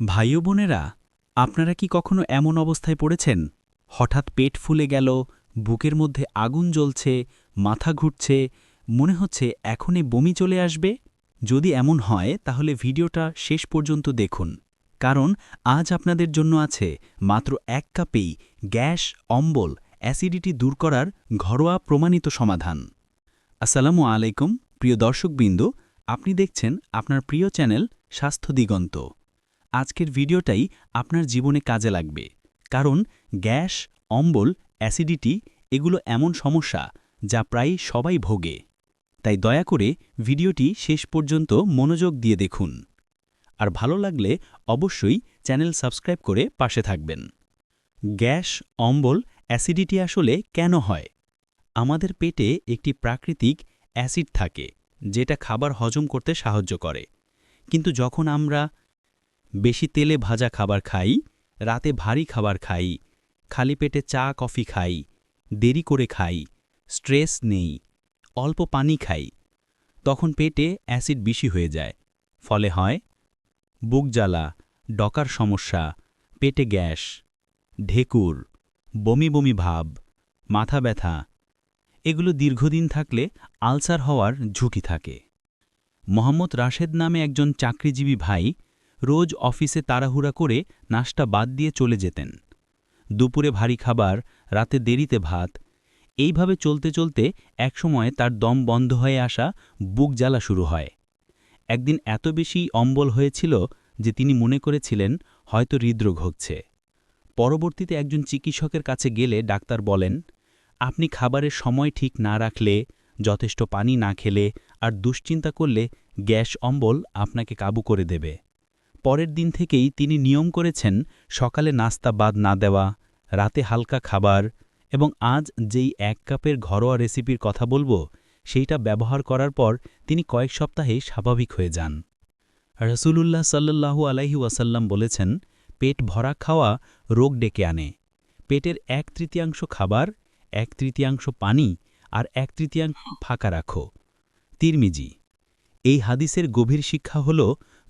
ভাই বোনেরা আপনারা কি কখনো এমন অবস্থায় পড়েছেন? হঠাৎ পেট ফুলে গেল, বুকের মধ্যে আগুন জ্বলছে, মাথা ঘুরছে, মনে হচ্ছে এখনই বমি চলে আসবে? যদি এমন হয়, তাহলে ভিডিওটা শেষ পর্যন্ত দেখুন। কারণ আজ আপনাদের জন্য আছে মাত্র এক কাপেই গ্যাস, অম্বল, অ্যাসিডিটি দূর করার ঘরোয়া প্রমাণিত সমাধান। আসসালামু আলাইকুম, প্রিয় দর্শকবৃন্দ, আপনি দেখছেন আপনার প্রিয় চ্যানেল স্বাস্থ্য দিগন্ত। আজকের ভিডিওটাই আপনার জীবনে কাজে লাগবে। কারণ গ্যাস, অম্বল, অ্যাসিডিটি এগুলো এমন সমস্যা যা প্রায় সবাই ভোগে। তাই দয়া করে ভিডিওটি শেষ পর্যন্ত মনোযোগ দিয়ে দেখুন। আর ভালো লাগলে অবশ্যই চ্যানেল সাবস্ক্রাইব করে পাশে থাকবেন। গ্যাস, অম্বল, অ্যাসিডিটি আসলে কেন হয়? আমাদের পেটে একটি প্রাকৃতিক অ্যাসিড থাকে, যেটা খাবার হজম করতে সাহায্য করে। কিন্তু যখন আমরা বেশি তেলে ভাজা খাবার খাই, রাতে ভারী খাবার খাই, খালি পেটে চা, কফি খাই, দেরি করে খাই, স্ট্রেস নেই, অল্প পানি খাই। তখন পেটে অ্যাসিড বেশি হয়ে যায়। ফলে হয়, বুক জ্বালা, ডকার সমস্যা, পেটে গ্যাস, ঢেকুর, বমি বমি ভাব, মাথা ব্যথা। এগুলো দীর্ঘদিন থাকলে আলসার হওয়ার ঝুঁকি থাকে। মোহাম্মদ রাশেদ নামে একজন চাকরিজীবী ভাই রোজ অফিসে তাড়াহুড়া করে নাশটা বাদ দিয়ে চলে যেতেন। দুপুরে ভারী খাবার, রাতে দেরিতে ভাত। এইভাবে চলতে চলতে একসময় তার দম বন্ধ হয়ে আসা বুক জ্বালা শুরু হয়। একদিন এত বেশি অম্বল হয়েছিল যে তিনি মনে করেছিলেন হয়তো হৃদরোগ হচ্ছে। পরবর্তীতে একজন চিকিৎসকের কাছে গেলে ডাক্তার বলেন, আপনি খাবারের সময় ঠিক না রাখলে, যথেষ্ট পানি না খেলে আর দুশ্চিন্তা করলে গ্যাস অম্বল আপনাকে কাবু করে দেবে। পরের দিন থেকেই তিনি নিয়ম করেছেন সকালে নাস্তা বাদ না দেওয়া, রাতে হালকা খাবার এবং আজ যেই এক কাপের ঘরোয়া রেসিপির কথা বলব, সেইটা ব্যবহার করার পর তিনি কয়েক সপ্তাহে স্বাভাবিক হয়ে যান। রসুলুল্লাহ সাল্লাল্লাহু আলাইহি ওয়াসাল্লাম বলেছেন, পেট ভরা খাওয়া রোগ ডেকে আনে। পেটের এক তৃতীয়াংশ খাবার, এক তৃতীয়াংশ পানি আর এক তৃতীয়াংশ ফাঁকা রাখো। তিরমিজি। এই হাদিসের গভীর শিক্ষা হল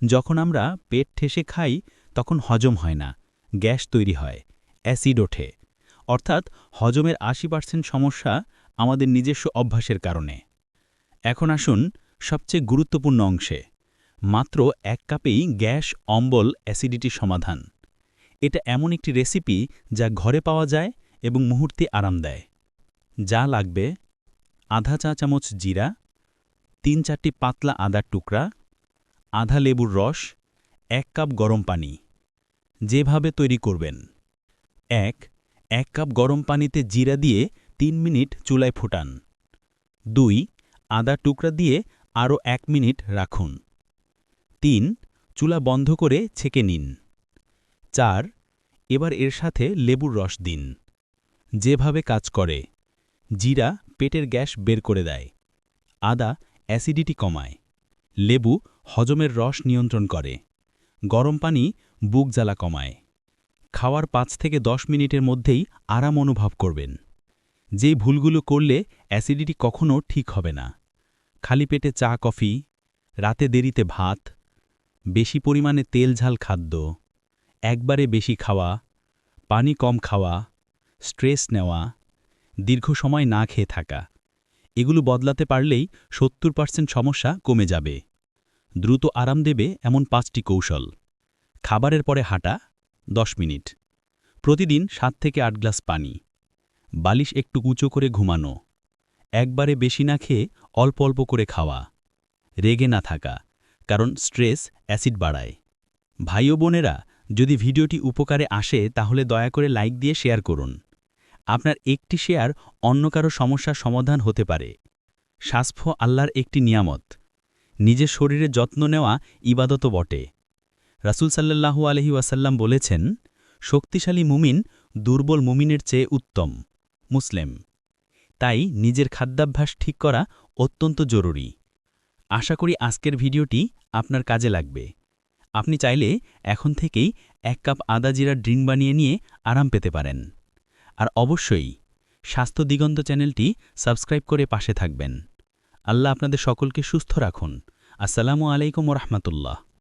যখন আমরা পেট ঠেসে খাই, তখন হজম হয় না, গ্যাস তৈরি হয়, অ্যাসিড ওঠে। অর্থাৎ হজমের আশি পার্সেন্ট সমস্যা আমাদের নিজস্ব অভ্যাসের কারণে। এখন আসুন সবচেয়ে গুরুত্বপূর্ণ অংশে, মাত্র এক কাপেই গ্যাস, অম্বল অ্যাসিডিটি সমাধান। এটা এমন একটি রেসিপি যা ঘরে পাওয়া যায় এবং মুহূর্তে আরাম দেয়। যা লাগবে আধা চা চামচ জিরা, তিন চারটি পাতলা আদার টুকরা আধা লেবুর রস, এক কাপ গরম পানি। যেভাবে তৈরি করবেন। এক এক কাপ গরম পানিতে জিরা দিয়ে তিন মিনিট চুলায় ফোটান। দুই, আদা টুকরা দিয়ে আরও এক মিনিট রাখুন। তিন, চুলা বন্ধ করে ছেঁকে নিন। চার, এবার এর সাথে লেবুর রস দিন। যেভাবে কাজ করে। জিরা পেটের গ্যাস বের করে দেয়। আদা অ্যাসিডিটি কমায়। লেবু হজমের রস নিয়ন্ত্রণ করে। গরম পানি বুক জ্বালা কমায়। খাওয়ার পাঁচ থেকে দশ মিনিটের মধ্যেই আরাম অনুভব করবেন। যে ভুলগুলো করলে অ্যাসিডিটি কখনও ঠিক হবে না। খালি পেটে চা, কফি, রাতে দেরিতে ভাত, বেশি পরিমাণে তেল ঝাল খাদ্য, একবারে বেশি খাওয়া, পানি কম খাওয়া, স্ট্রেস নেওয়া, দীর্ঘ সময় না খেয়ে থাকা, এগুলো বদলাতে পারলেই সত্তর পার্সেন্ট সমস্যা কমে যাবে। দ্রুত আরাম দেবে এমন পাঁচটি কৌশল। খাবারের পরে হাঁটা, দশ মিনিট। প্রতিদিন সাত থেকে আট গ্লাস পানি। বালিশ একটু উঁচু করে ঘুমানো। একবারে বেশি না খেয়ে অল্প অল্প করে খাওয়া। রেগে না থাকা, কারণ স্ট্রেস অ্যাসিড বাড়ায়। ভাই ও বোনেরা, যদি ভিডিওটি উপকারে আসে, তাহলে দয়া করে লাইক দিয়ে শেয়ার করুন। আপনার একটি শেয়ার অন্য কারও সমস্যার সমাধান হতে পারে। স্বাস্থ্য আল্লাহর একটি নিয়ামত। নিজের শরীরে যত্ন নেওয়া ইবাদত বটে। রাসুল সাল্লাহু আলহি ওয়াসাল্লাম বলেছেন, শক্তিশালী মুমিন দুর্বল মুমিনের চেয়ে উত্তম, মুসলিম। তাই নিজের খাদ্যাভ্যাস ঠিক করা অত্যন্ত জরুরি। আশা করি আজকের ভিডিওটি আপনার কাজে লাগবে। আপনি চাইলে এখন থেকেই এক কাপ আদা জিরার ড্রিঙ্ক বানিয়ে নিয়ে আরাম পেতে পারেন। আর অবশ্যই স্বাস্থ্য দিগন্ত চ্যানেলটি সাবস্ক্রাইব করে পাশে থাকবেন। আল্লাহ আপনাদের সকলকে সুস্থ রাখুন। আসসালামু আলাইকুম রহমতুল্লাহ।